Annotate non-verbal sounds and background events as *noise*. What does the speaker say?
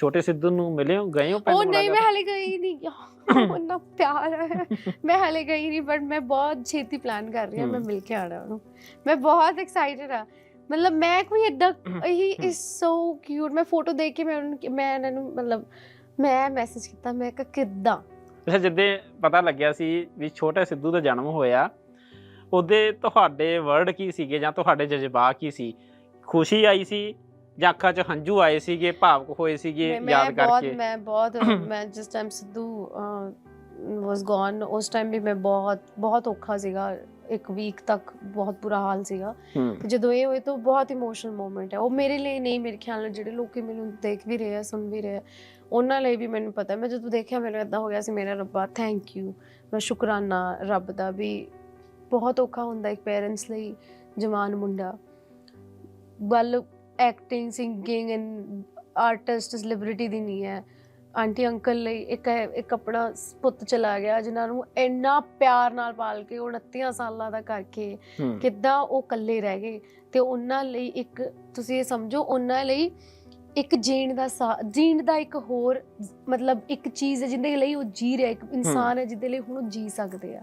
ਛੋਟੇ ਸਿੱਧੂ ਨੂੰ ਮਿਲੇ ਹੋ? ਗਏ ਹੋ ਉਹ ਨਹੀਂ ਮੈਂ? ਹਲੇ ਗਈ ਨਹੀਂ। ਉਹਨਾਂ ਪਿਆਰ ਹੈ। ਮੈਂ ਹਲੇ ਗਈ ਨਹੀਂ ਬਟ ਮੈਂ ਬਹੁਤ ਛੇਤੀ ਪਲਾਨ ਕਰ ਰਹੀ ਹਾਂ ਮੈਂ। ਮਿਲ ਕੇ ਆਣਾ ਉਹਨੂੰ। ਮੈਂ ਬਹੁਤ ਐਕਸਾਈਟਡ ਆ ਮਤਲਬ ਮੈਂ ਕੋਈ ਇਦਾਂ ਹੀ। ਇਜ਼ ਸੋ ਕਿਊਟ ਮੈਂ ਫੋਟੋ ਦੇਖ ਕੇ ਮੈਂ ਮੈਂ ਇਹਨਾਂ ਨੂੰ ਮਤਲਬ ਮੈਂ ਮੈਸੇਜ ਕੀਤਾ ਮੈਂ ਕਿ ਕਿੱਦਾਂ? ਅੱਛਾ ਜਿੱਦੇ ਪਤਾ ਲੱਗਿਆ ਸੀ ਵੀ ਛੋਟੇ ਸਿੱਧੂ ਦਾ ਜਨਮ ਹੋਇਆ ਉਹਦੇ ਤੁਹਾਡੇ ਵਰਡ ਕੀ ਸੀਗੇ ਜਾਂ ਤੁਹਾਡੇ ਜਜ਼ਬਾ ਕੀ ਸੀ? ਖੁਸ਼ੀ ਆਈ ਸੀ? ਜਾਂ ਅੱਖਾਂ 'ਚ ਹੰਝੂ ਆਏ ਸੀਗੇ ਭਾਵਕ ਹੋਏ ਸੀਗੇ ਮੈਂ- ਯਾਦ ਮੈਂ ਬਹੁਤ ਕਰਕੇ। ਮੈਂ ਬਹੁਤ *coughs* ਮੈਂ ਜਿਸ ਟਾਈਮ ਸਿੱਧੂ ਵਾਸ ਗੋਨ ਉਸ ਟਾਈਮ ਵੀ ਮੈਂ ਬਹੁਤ ਬਹੁਤ ਔਖਾ ਸੀਗਾ। ਇੱਕ ਵੀਕ ਤੱਕ ਬਹੁਤ ਬੁਰਾ ਹਾਲ ਸੀਗਾ। ਹੂੰ। ਤੇ ਜਦੋਂ ਇਹ ਹੋਏ ਤਾਂ ਬਹੁਤ ਇਮੋਸ਼ਨਲ ਮੂਮੈਂਟ ਹੈ। ਉਹ ਮੇਰੇ ਲਈ ਨਹੀਂ ਮੇਰੇ ਖਿਆਲ ਨਾਲ ਜਿਹੜੇ ਲੋਕੀ ਮੈਨੂੰ ਦੇਖ ਵੀ ਰਹੇ ਆ ਸੁਣ ਵੀ ਰਹੇ ਆ ਉਹਨਾਂ ਲਈ ਵੀ ਮੈਨੂੰ ਪਤਾ ਮੈਂ ਜਦੋਂ ਦੇਖਿਆ ਮੈਨੂੰ ਇਦਾਂ ਹੋ ਗਿਆ ਸੀ ਮੇਰਾ ਰੱਬਾ ਥੈਂਕ ਯੂ ਮੈਂ ਸ਼ੁਕਰਾਨਾ ਰੱਬ ਦਾ ਵੀ ਬਹੁਤ ਔਖਾ ਹੁੰਦਾ ਇੱਕ ਪੇਰੈਂਟਸ ਲਈ ਜਵਾਨ ਮੁੰਡਾ। ਵੱਲ acting singing and artist celebrity ਦੀ ਨਹੀਂ ਹੈ। ਆਂਟੀ ਅੰਕਲ ਲਈ ਇੱਕ ਇੱਕ ਆਪਣਾ ਪੁੱਤ ਚਲਾ ਗਿਆ ਜਿਨ੍ਹਾਂ ਨੂੰ ਇੰਨਾ ਪਿਆਰ ਨਾਲ ਪਾਲ ਕੇ ਉਹ 29 ਸਾਲਾਂ ਦਾ ਕਰਕੇ ਕਿੱਦਾਂ ਉਹ ਇਕੱਲੇ ਰਹਿ ਗਏ। ਤੇ ਉਹਨਾਂ ਲਈ ਇੱਕ ਤੁਸੀਂ ਇਹ ਸਮਝੋ ਉਹਨਾਂ ਲਈ ਇੱਕ ਜੀਣ ਦਾ ਜੀਣ ਦਾ ਇੱਕ ਹੋਰ ਮਤਲਬ ਇੱਕ ਚੀਜ਼ ਹੈ ਜਿਹਦੇ ਲਈ ਉਹ ਜੀ ਰਿਹਾ ਇੱਕ ਇਨਸਾਨ ਹੈ। ਜਿਹਦੇ ਲਈ ਹੁਣ ਉਹ ਜੀ ਸਕਦੇ ਆ।